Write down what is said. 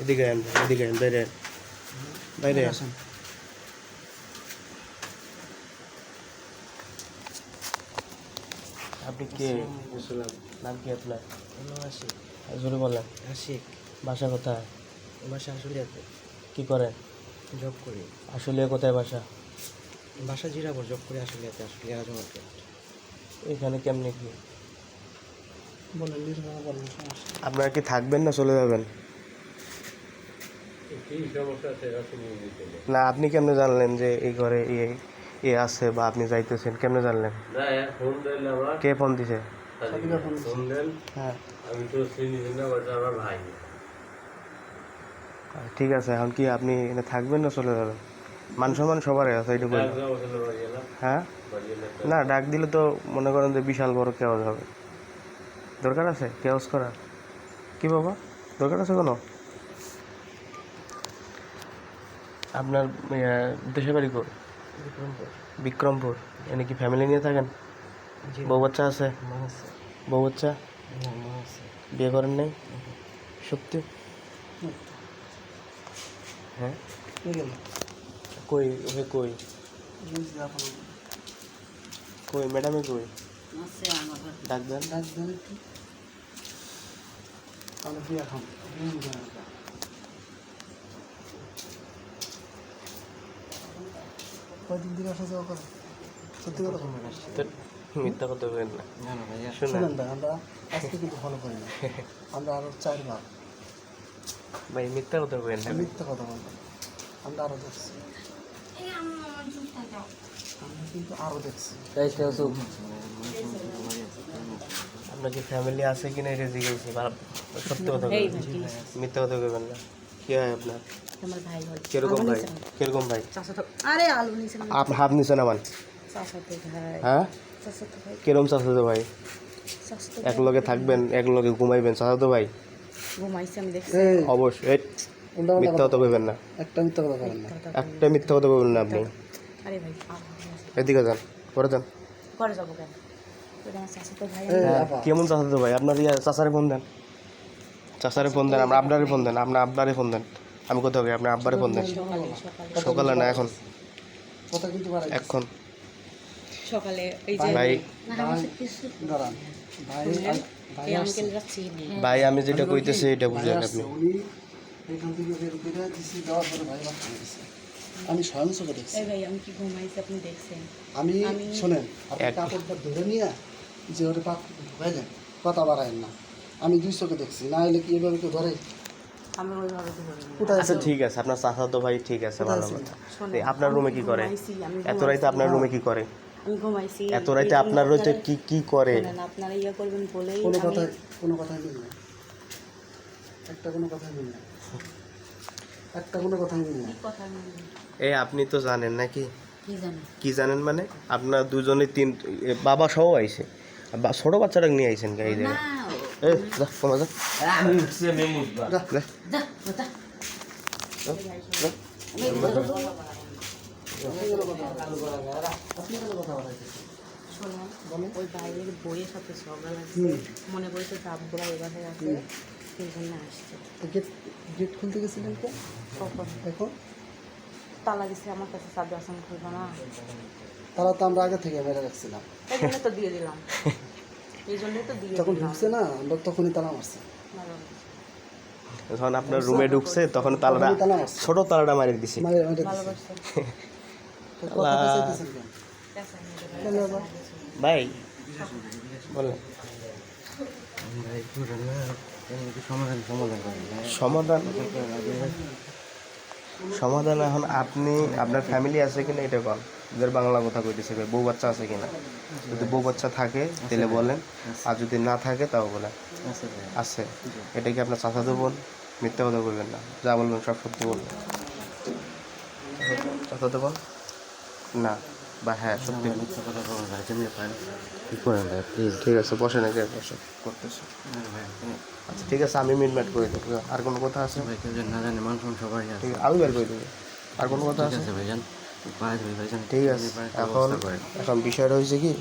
এদিকে আন এদিকে আন বাইরে বাইরে আসেন। আপনি কে? নাম কি আপনার? আশিক। জোরে বলেন। আশিক। বাসা কোথায়? বাসা আসলিয়াতে কি করেন জব করি। আসলে কোথায় বাসা? বাসা জিরাবর জব করি এখানে কেমনি কি? বলেন নির্মলা বলেন আপনারা কি থাকবেন না চলে যাবেন? না আপনি কেমনে জানলেন যে এই ঘরে এ এ আছে বা আপনি যাইতেছেন? কেমনে জানলেন? কে ফোন দিছে? হ্যাঁ। আমি তো চিনি না ওটা আমার ভাই ঠিক আছে এখন কি আপনি এখানে থাকবেন না চলে যাবেন? মান সম্মান সবারই আছে এইটুকু হ্যাঁ? না ডাক দিলে তো মনে করেন যে বিশাল বড় কেওয়াজ হবে। দরকার আছে? কেওয়াজ করা কি বাবা? দরকার আছে কোনো? আপনার দেশের বাড়ি কো বিক্রমপুর। এনে কি ফ্যামিলি নিয়ে থাকেন? বউ বাচ্চা আছে? বউ বাচ্চা? আছে। বিয়ে করেন নাই? সত্যি হ্যাঁ? কই ওকে কই? কই ম্যাডামে কই? ডাক দেন তাহলে বিয়ে খাম কয়দিন দিকে আসা যাওয়া করে সত্যি কথা মিথ্যা কথা বলেন না। শুনেন আমরা আজকে কিন্তু ফলো করি না আমরা আরও চারবার ভাই মিথ্যা কথা বলেন না মিথ্যা কথা বললাম আমরা আরও দেখছি আমরা কিন্তু আরও দেখছি আপনার কি ফ্যামিলি আছে কিনা এটা জিজ্ঞেস সত্যি কথা মিথ্যা কথা বলবেন না। কি হয় আপনার? ভাই কীরকম ভাই? কীরকম ভাই? চাচাতো আরে আলু নিছে আপনি হাত নিছেন আমার হ্যাঁ? চাচাতো ভাই। কিরম চাচাতো ভাই? এক লগে থাকবেন এক লগে ঘুমাইবেন। চাচাতো ভাই? ঘুমাইছে আমি দেখছি। অবশ্যই। মিথ্যা কথা বলবেন না। একটা মিথ্যা কথা বলেন না। একটা মিথ্যা কথা বলবেন না আপনি। আরে ভাই এদিকে যান পরে যান। ঘরে যাব কেন? হ্যাঁ, কেমন চাচাতো ভাই? আপনার ইয়া চাচারে ফোন দেন। চাচারে ফোন দেন আমরা আপনারে ফোন দেন আপনি আব্বারে ফোন দেন। আমি কোথাও গিয়ে আপনার আব্বারে ফোন দেন। সকালে না এখন। এখন। সকালে এই যে ভাই। আমি যেটা কইতেছি এটা বুঝেন আপনি। আমি স্বয়ং চোখে দেখছি আমি কি ঘুমাইছি আপনি দেখছেন? আমি আমি- শোনেন আপনি এক- কাপড়টা ধরে নিয়ে যে ওরে পাপ ঢুকাইলেন কথা বাড়ায়েন না। আমি দুই চোখে দেখছি না এলে কি এভাবে কেউ ধরে? আমি ওইভাবে ধরি কোথায় আচ্ছা ঠিক আছে আপনার চাচাতো ভাই ঠিক আছে ভালো কথা। এই আপনার রুমে কি করে? ঘুমাইছি, আমি এত রাইতে আপনার রুমে কি করে? আমি ঘুমাইছি এত রাইতে আপনার রয়েছে আপনারা- কি কি করে? শোনেন, আপনারা ইয়ে করবেন বলেই কোনো আমি- কথাই কোনো কথাই মিল না। একটা কোনো কথাই মিল না। একটা কোনো কথাই মিল না। কথা আমি এই আপনি তো জানেন নাকি? কি জানি কি জানেন মানে? আপনার দুজনে তিন এ, বাবা সহ আইছে। বা- ছোট বাচ্চাটা নিয়ে আইছেন গাই না এই যা কমা যা আমি উঠছি আমি মুখবা যা যা যা যা। ওই বাইরের বইয়ের সাথে ঝগড়া লাগছে মনে করেছে ওই আছে সেই জন্য আসছে তো গেট গেট খুলতে গেছিলেন কে কখন এখন তালা দিছে আমার কাছে আসান খুলবো না তারা তো আমরা আগে থেকে মেরে রাখছিলাম তো দিয়ে দিলাম। এই জন্যই তো দিয়ে যখন ঢুকছে না আমরা তখনই তালা মারছি। যখন আপনার রুমে ঢুকছে তখন তালাটা ছোট তালাটা মারি দিছে? ভাই বলেন। সমাধান। সমাধান এখন আপনি আপনার ফ্যামিলি আছে কিনা এটা কন ওদের বাংলা কথা কইতেছে ভাই, বউ বাচ্চা আছে কিনা? যদি বউ বাচ্চা থাকে তাহলে বলেন। আর যদি না থাকে তাও বলেন। আছে এটা কি আপনার চাচাতো বোন? মিথ্যা কথা বলবেন না। যা বলবেন সব সত্যি বলবেন। চাচাতো বোন? না। বা হ্যাঁ সত্যি ঠিক আছে বসে নাকি বসে করতেছে। আচ্ছা ঠিক আছে আমি মিটমেট করে দেবো। আর কোনো কথা আছে? না জানে মানুষ সবারই আছে। ঠিক আছে আমি বের করে দেবো। আর কোনো কথা আছে? ভাইজান। ঠিক আছে এখন এখন বিষয়টা হয়েছে কি?